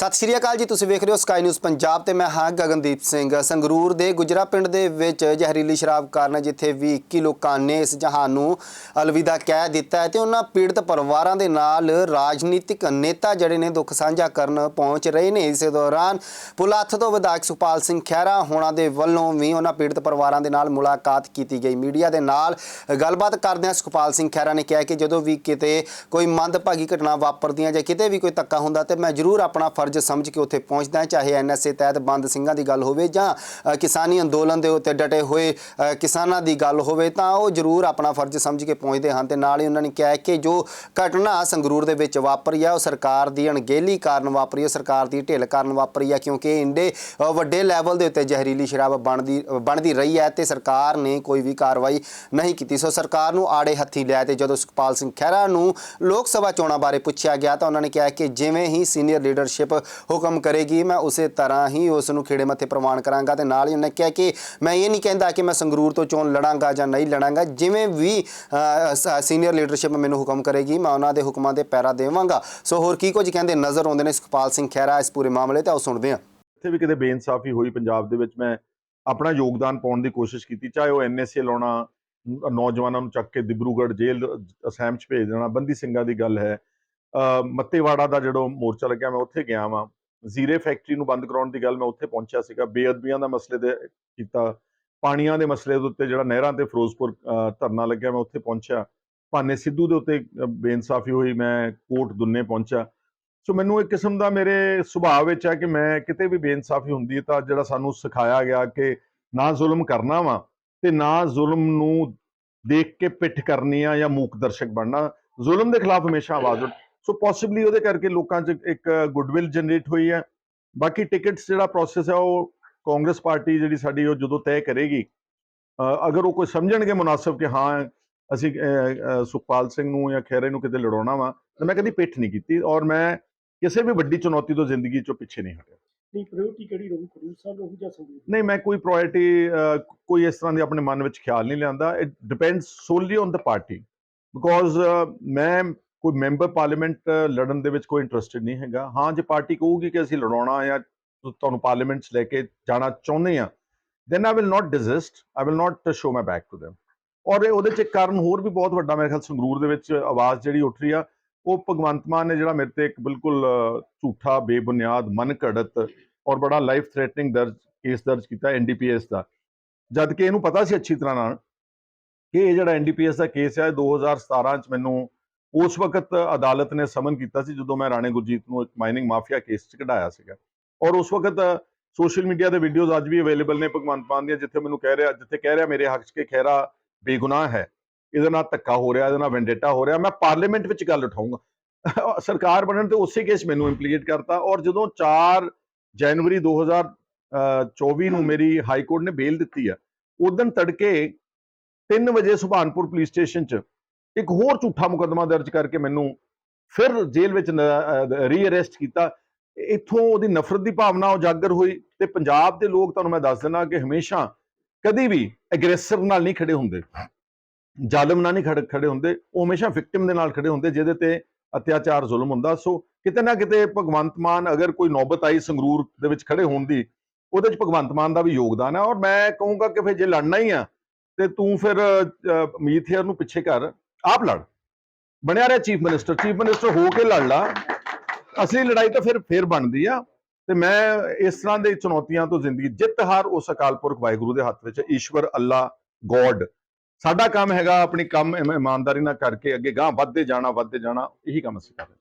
ਸਤਿ ਸ਼੍ਰੀ ਅਕਾਲ ਜੀ, ਤੁਸੀਂ ਵੇਖ ਰਹੇ ਹੋ ਸਕਾਈ ਨਿਊਜ਼ ਪੰਜਾਬ ਤੇ ਮੈਂ ਹਾਂ ਗਗਨਦੀਪ ਸਿੰਘ। ਸੰਗਰੂਰ ਦੇ ਗੁਜਰਾ ਪਿੰਡ ਦੇ ਵਿੱਚ ਜ਼ਹਿਰੀਲੀ ਸ਼ਰਾਬ ਕਾਰਨ ਜਿੱਥੇ ਵੀ 21 ਲੋਕਾਂ ਨੇ ਇਸ ਜਹਾਨ ਨੂੰ ਅਲਵਿਦਾ ਕਹਿ ਦਿੱਤਾ ਹੈ ਤੇ ਉਹਨਾਂ ਪੀੜਤ ਪਰਿਵਾਰਾਂ ਦੇ ਨਾਲ ਰਾਜਨੀਤਿਕ ਨੇਤਾ ਜਿਹੜੇ ਨੇ ਦੁੱਖ ਸਾਂਝਾ ਕਰਨ ਪਹੁੰਚ ਰਹੇ ਨੇ। ਇਸੇ ਦੌਰਾਨ ਪੁਲਾਥ ਤੋਂ ਵਿਧਾਇਕ ਸੁਖਪਾਲ ਸਿੰਘ ਖਹਿਰਾ ਹੋਣਾ ਦੇ ਵੱਲੋਂ ਵੀ ਉਹਨਾਂ ਪੀੜਤ ਪਰਿਵਾਰਾਂ ਦੇ ਨਾਲ ਮੁਲਾਕਾਤ ਕੀਤੀ ਗਈ। ਮੀਡੀਆ ਦੇ ਨਾਲ ਗੱਲਬਾਤ ਕਰਦਿਆਂ ਸੁਖਪਾਲ ਸਿੰਘ ਖਹਿਰਾ ਨੇ ਕਿਹਾ ਕਿ ਜਦੋਂ ਵੀ ਕਿਤੇ ਕੋਈ ਮੰਦਭਾਗੀ ਘਟਨਾ ਵਾਪਰਦੀਆਂ ਜਾਂ ਕਿਤੇ ਵੀ ਕੋਈ ਧੱਕਾ ਹੁੰਦਾ ਤੇ ਮੈਂ ਜ਼ਰੂਰ ਆਪਣਾ ਫਰਜ਼ ਫਰਜ਼ ਸਮਝ ਕੇ ਉੱਥੇ ਪਹੁੰਚਦਾ ਹਾਂ, ਚਾਹੇ ਐਨਐਸਏ ਤਹਿਤ ਬੰਦ ਸਿੰਘਾਂ ਦੀ ਗੱਲ ਹੋਵੇ ਜਾਂ ਕਿਸਾਨੀ ਅੰਦੋਲਨ ਦੇ ਉੱਤੇ ਡਟੇ ਹੋਏ ਕਿਸਾਨਾਂ ਦੀ ਗੱਲ ਹੋਵੇ ਤਾਂ ਉਹ ਜ਼ਰੂਰ ਆਪਣਾ ਫਰਜ਼ ਸਮਝ ਕੇ ਪਹੁੰਚਦੇ ਹਨ ਤੇ ਨਾਲ ਹੀ ਉਹਨਾਂ ਨੇ ਕਿਹਾ ਕਿ ਜੋ ਘਟਨਾ ਸੰਗਰੂਰ ਦੇ ਵਿੱਚ ਵਾਪਰੀ ਆ ਉਹ ਸਰਕਾਰ ਦੀ ਅਣਗਹਿਲੀ ਕਾਰਨ ਵਾਪਰੀ ਹੈ ਸਰਕਾਰ ਦੀ ਢਿੱਲ ਕਾਰਨ ਵਾਪਰੀ ਹੈ ਕਿਉਂਕਿ ਇੰਡੇ ਵੱਡੇ ਲੈਵਲ ਦੇ ਉੱਤੇ ਜ਼ਹਿਰੀਲੀ ਸ਼ਰਾਬ ਬਣਦੀ ਬਣਦੀ ਰਹੀ ਹੈ ਤੇ ਸਰਕਾਰ ਨੇ ਕੋਈ ਵੀ ਕਾਰਵਾਈ ਨਹੀਂ ਕੀਤੀ। ਸੋ ਸਰਕਾਰ ਨੂੰ ਆੜੇ ਹੱਥੀ ਲਿਆ ਤੇ ਜਦੋਂ ਸੁਖਪਾਲ ਸਿੰਘ ਖਹਿਰਾ ਨੂੰ ਲੋਕ ਸਭਾ ਚੋਣਾਂ ਬਾਰੇ ਪੁੱਛਿਆ ਗਿਆ ਤਾਂ ਉਹਨਾਂ ਨੇ ਕਿਹਾ ਕਿ ਜਿਵੇਂ ਹੀ ਸੀਨੀਅਰ ਲੀਡਰਸ਼ਿਪ ਹੁਕਮ ਕਰੇਗੀ। ਮੈਂ ਉਸੇ ਤਰ੍ਹਾਂ ਹੀ ਉਸ ਨੂੰ ਖੇੜੇ ਮੱਥੇ ਪ੍ਰਵਾਨ ਕਰਾਂਗਾ ਤੇ ਨਾਲ ਹੀ ਉਹਨੇ ਕਿਹਾ ਕਿ ਮੈਂ ਇਹ ਨਹੀਂ ਕਹਿੰਦਾ ਕਿ ਮੈਂ ਸੰਗਰੂਰ ਤੋਂ ਚੋਣ ਲੜਾਂਗਾ ਜਾਂ ਨਹੀਂ ਲੜਾਂਗਾ। ਜਿਵੇਂ ਵੀ ਸੀਨੀਅਰ ਲੀਡਰਸ਼ਿਪ ਮੈਨੂੰ ਹੁਕਮ ਕਰੇਗੀ, ਮੈਂ ਉਹਨਾਂ ਦੇ ਹੁਕਮਾਂ ਦੇ ਪੈਰਾ ਦੇਵਾਂਗਾ। ਸੋ ਹੋਰ ਕੀ ਕੁਝ ਕਹਿੰਦੇ? ਨਜ਼ਰ ਆਉਂਦੇ ਨੇ ਸੁਖਪਾਲ ਸਿੰਘ ਖਹਿਰਾ ਇਸ ਪੂਰੇ ਮਾਮਲੇ ਤੇ, ਆਓ ਸੁਣਦੇ ਹਾਂ। ਇੱਥੇ ਵੀ ਕਿਤੇ ਬੇਇਨਸਾਫੀ ਹੋਈ ਪੰਜਾਬ ਦੇ ਵਿੱਚ, ਮੈਂ ਆਪਣਾ ਯੋਗਦਾਨ ਪਾਉਣ ਦੀ ਕੋਸ਼ਿਸ਼ ਕੀਤੀ, ਚਾਹੇ ਉਹ ਐਨਐਸਏ ਲਾਉਣਾ ਨੌਜਵਾਨਾਂ ਨੂੰ ਚੱਕ ਕੇ ਦਿਬਰੂਗੜ੍ਹ ਜੇਲ੍ਹ ਅਸੈਮ 'ਚ ਭੇਜ ਦੇਣਾ, ਬੰਦੀ ਸਿੰਘਾਂ ਦੀ ਗੱਲ ਹੈ। ਮੱਤੇਵਾੜਾ ਦਾ ਜਦੋਂ ਮੋਰਚਾ ਲੱਗਿਆ, ਮੈਂ ਉੱਥੇ ਗਿਆ ਵਾਂ। ਜ਼ੀਰੇ ਫੈਕਟਰੀ ਨੂੰ ਬੰਦ ਕਰਾਉਣ ਦੀ ਗੱਲ ਮੈਂ ਉੱਥੇ ਪਹੁੰਚਿਆ ਸੀਗਾ। ਬੇਅਦਬੀਆਂ ਦਾ ਮਸਲੇ ਦੇ ਕੀਤਾ, ਪਾਣੀਆਂ ਦੇ ਮਸਲੇ ਦੇ ਉੱਤੇ ਜਿਹੜਾ ਨਹਿਰਾਂ ਤੇ ਫਿਰੋਜ਼ਪੁਰ ਧਰਨਾ ਲੱਗਿਆ, ਮੈਂ ਉੱਥੇ ਪਹੁੰਚਿਆ। ਭਾਨੇ ਸਿੱਧੂ ਦੇ ਉੱਤੇ ਬੇਇਨਸਾਫੀ ਹੋਈ, ਮੈਂ ਕੋਟ ਦੁੰਨੇ ਪਹੁੰਚਿਆ। ਸੋ ਮੈਨੂੰ ਇੱਕ ਕਿਸਮ ਦਾ ਮੇਰੇ ਸੁਭਾਅ ਵਿੱਚ ਹੈ ਕਿ ਮੈਂ ਕਿਤੇ ਵੀ ਬੇਇਨਸਾਫੀ ਹੁੰਦੀ ਹੈ ਤਾਂ ਜਿਹੜਾ ਸਾਨੂੰ ਸਿਖਾਇਆ ਗਿਆ ਕਿ ਨਾ ਜ਼ੁਲਮ ਕਰਨਾ ਵਾ ਤੇ ਨਾ ਜ਼ੁਲਮ ਨੂੰ ਦੇਖ ਕੇ ਪਿੱਠ ਕਰਨੀ ਆ ਜਾਂ ਮੂਕ ਦਰਸ਼ਕ ਬਣਨਾ। ਜ਼ੁਲਮ ਦੇ ਖਿਲਾਫ ਹਮੇਸ਼ਾ ਆਵਾਜ਼ ਉੱਠ ਸੋ ਪੋਸੀਬਲੀ ਉਹਦੇ ਕਰਕੇ ਲੋਕਾਂ 'ਚ ਇੱਕ ਗੁੱਡਵਿਲ ਜਨਰੇਟ ਹੋਈ ਹੈ। ਬਾਕੀ ਟਿਕਟਸ ਜਿਹੜਾ ਪ੍ਰੋਸੈਸ ਹੈ ਉਹ ਕਾਂਗਰਸ ਪਾਰਟੀ ਜਿਹੜੀ ਸਾਡੀ ਉਹ ਜਦੋਂ ਤੈਅ ਕਰੇਗੀ ਅਗਰ ਉਹ ਕੋਈ ਸਮਝਣਗੇ ਮੁਨਾਸਬ ਕਿ ਹਾਂ ਅਸੀਂ ਸੁਖਪਾਲ ਸਿੰਘ ਨੂੰ ਜਾਂ ਖੈਰੇ ਨੂੰ ਕਿਤੇ ਲੜਾਉਣਾ ਵਾ ਤਾਂ ਮੈਂ ਕਦੀ ਪਿੱਠ ਨਹੀਂ ਕੀਤੀ ਔਰ ਮੈਂ ਕਿਸੇ ਵੀ ਵੱਡੀ ਚੁਣੌਤੀ ਤੋਂ ਜ਼ਿੰਦਗੀ 'ਚੋਂ ਪਿੱਛੇ ਨਹੀਂ ਹਟਿਆ। ਨਹੀਂ ਪ੍ਰਾਇੋਰਟੀ ਕਿਹੜੀ ਰਹੂ? ਖਡੂਰ ਸਾਹਿਬ ਰਹੂ ਜਾਂ ਸੰਗਰੂਰ ਨਹੀਂ ਮੈਂ ਕੋਈ ਪ੍ਰਾਇੋਰਟੀ ਕੋਈ ਇਸ ਤਰ੍ਹਾਂ ਦੀ ਆਪਣੇ ਮਨ ਵਿੱਚ ਖਿਆਲ ਨਹੀਂ ਲਿਆਂਦਾ। It depends solely on the party because ਮੈਂ ਕੋਈ ਮੈਂਬਰ ਪਾਰਲੀਮੈਂਟ ਲੜਨ ਦੇ ਵਿੱਚ ਕੋਈ ਇੰਟਰਸਟਿਡ ਨਹੀਂ ਹੈਗਾ। ਹਾਂ, ਜੇ ਪਾਰਟੀ ਕਹੂਗੀ ਕਿ ਅਸੀਂ ਲੜਾਉਣਾ ਜਾਂ ਤੁਹਾਨੂੰ ਪਾਰਲੀਮੈਂਟ 'ਚ ਲੈ ਕੇ ਜਾਣਾ ਚਾਹੁੰਦੇ ਆ then I will not desist I will not show my back to them. ਔਰ ਉਹਦੇ 'ਚ ਇੱਕ ਕਾਰਨ ਹੋਰ ਵੀ ਬਹੁਤ ਵੱਡਾ, ਮੇਰੇ ਖਿਆਲ ਸੰਗਰੂਰ ਦੇ ਵਿੱਚ ਆਵਾਜ਼ ਜਿਹੜੀ ਉੱਠ ਰਹੀ ਆ, ਉਹ ਭਗਵੰਤ ਮਾਨ ਨੇ ਜਿਹੜਾ ਮੇਰੇ ਤੇ ਇੱਕ ਬਿਲਕੁਲ ਝੂਠਾ, ਬੇਬੁਨਿਆਦ ਮਨ ਘੜਤ ਔਰ ਬੜਾ ਲਾਈਫ ਥ੍ਰੈਟਨਿੰਗ ਦਰਜ ਕੇਸ ਦਰਜ ਕੀਤਾ ਐਨਡੀਪੀਐਸ ਦਾ। ਜਦ ਕਿ ਇਹਨੂੰ ਪਤਾ ਸੀ ਅੱਛੀ ਤਰ੍ਹਾਂ ਨਾਲ ਕਿ ਇਹ ਜਿਹੜਾ ਐਨਡੀਪੀਐਸ ਦਾ ਕੇਸ ਹੈ ਇਹ 2017 ਚ ਮੈਨੂੰ ਉਸ ਵਕਤ ਅਦਾਲਤ ਨੇ ਸਮਨ ਕੀਤਾ ਸੀ ਜਦੋਂ ਮੈਂ ਰਾਣੇ ਗੁਰਜੀਤ ਨੂੰ ਇੱਕ ਮਾਈਨਿੰਗ ਮਾਫੀਆ ਕੇਸ ਚ ਕਢਾਇਆ ਸੀਗਾ। ਔਰ ਉਸ ਵਕਤ ਸੋਸ਼ਲ ਮੀਡੀਆ ਦੇ ਵੀਡੀਓਜ਼ ਅੱਜ ਵੀ ਅਵੇਲੇਬਲ ਨੇ ਭਗਵੰਤ ਮਾਨ ਦੀਆਂ, ਜਿੱਥੇ ਮੈਨੂੰ ਕਹਿ ਰਿਹਾ, ਜਿੱਥੇ ਕਹਿ ਰਿਹਾ ਮੇਰੇ ਹੱਕ 'ਚ ਕਿ ਖੈਰਾ ਬੇਗੁਨਾਹ ਹੈ। ਇਹਦੇ ਨਾਲ ਧੱਕਾ ਹੋ ਰਿਹਾ, ਇਹਦੇ ਨਾਲ ਵੈਂਡੇਟਾ ਹੋ ਰਿਹਾ। ਮੈਂ ਪਾਰਲੀਮੈਂਟ ਵਿੱਚ ਗੱਲ ਉਠਾਊਂਗਾ। ਸਰਕਾਰ ਬਣਨ ਤੇ ਉਸੇ ਕੇਸ ਮੈਨੂੰ ਇੰਪਲੀਕੇਟ ਕਰਤਾ ਔਰ ਜਦੋਂ 4 ਜਨਵਰੀ 2024 ਨੂੰ ਮੇਰੀ ਹਾਈ ਕੋਰਟ ਨੇ ਬੇਲ ਦਿੱਤੀ ਆ ਉਦੋਂ ਤੜਕੇ 3 ਵਜੇ ਸੁਭਾਨਪੁਰ ਪੁਲਿਸ ਸਟੇਸ਼ਨ 'ਚ ਇੱਕ ਹੋਰ ਝੂਠਾ ਮੁਕੱਦਮਾ ਦਰਜ ਕਰਕੇ ਮੈਨੂੰ ਫਿਰ ਜੇਲ੍ਹ ਵਿੱਚ ਰੀਅਰੈਸਟ ਕੀਤਾ। ਇੱਥੋਂ ਉਹਦੀ ਨਫ਼ਰਤ ਦੀ ਭਾਵਨਾ ਉਜਾਗਰ ਹੋਈ ਤੇ ਪੰਜਾਬ ਦੇ ਲੋਕ ਤੁਹਾਨੂੰ ਮੈਂ ਦੱਸ ਦਿੰਦਾ ਕਿ ਹਮੇਸ਼ਾ ਕਦੀ ਵੀ ਐਗਰੈਸਰ ਨਾਲ ਨਹੀਂ ਖੜੇ ਹੁੰਦੇ। ਜ਼ਾਲਮ ਨਾਲ ਨਹੀਂ ਖੜੇ ਖੜੇ ਹੁੰਦੇ। ਉਹ ਹਮੇਸ਼ਾ ਵਿਕਟਿਮ ਦੇ ਨਾਲ ਖੜੇ ਹੁੰਦੇ ਜਿਹਦੇ ਤੇ ਅਤਿਆਚਾਰ ਜ਼ੁਲਮ ਹੁੰਦਾ। ਸੋ ਕਿਤੇ ਨਾ ਕਿਤੇ ਭਗਵੰਤ ਮਾਨ ਅਗਰ ਕੋਈ ਨੌਬਤ ਆਈ ਸੰਗਰੂਰ ਦੇ ਵਿੱਚ ਖੜੇ ਹੋਣ ਦੀ ਉਹਦੇ ਚ ਭਗਵੰਤ ਮਾਨ ਦਾ ਵੀ ਯੋਗਦਾਨ ਹੈ ਔਰ ਮੈਂ ਕਹੂੰਗਾ ਕਿ ਫਿਰ ਜੇ ਲੜਨਾ ਹੀ ਆ ਤੇ ਤੂੰ ਫਿਰ ਅ, ਨੂੰ ਪਿੱਛੇ ਕਰ। ਆਪ ਲੜ। ਬਣਿਆ ਰਿਹਾ ਚੀਫ ਮਿਨਿਸਟਰ ਚੀਫ ਮਿਨਿਸਟਰ ਹੋ ਕੇ ਲੜ ਲਾ। ਅਸਲੀ ਲੜਾਈ ਤਾਂ ਫਿਰ, ਫੇਰ ਬਣਦੀ ਆ। ਤੇ ਮੈਂ ਇਸ ਤਰ੍ਹਾਂ ਦੇ ਚੁਣੌਤੀਆਂ ਤੋਂ ਜ਼ਿੰਦਗੀ ਜਿੱਤ ਹਾਰ ਉਸ ਅਕਾਲ ਪੁਰਖ ਵਾਹਿਗੁਰੂ ਦੇ ਹੱਥ ਵਿੱਚ। ਈਸ਼ਵਰ, ਅੱਲਾ, ਗੋਡ। ਸਾਡਾ ਕੰਮ ਹੈਗਾ ਆਪਣੀ ਕੰਮ ਇਮਾਨਦਾਰੀ ਨਾਲ ਕਰਕੇ ਅੱਗੇ ਗਾਂ ਵੱਧਦੇ ਜਾਣਾ ਵੱਧਦੇ ਜਾਣਾ। ਇਹੀ ਕੰਮ ਅਸੀਂ ਕਰ ਰਹੇ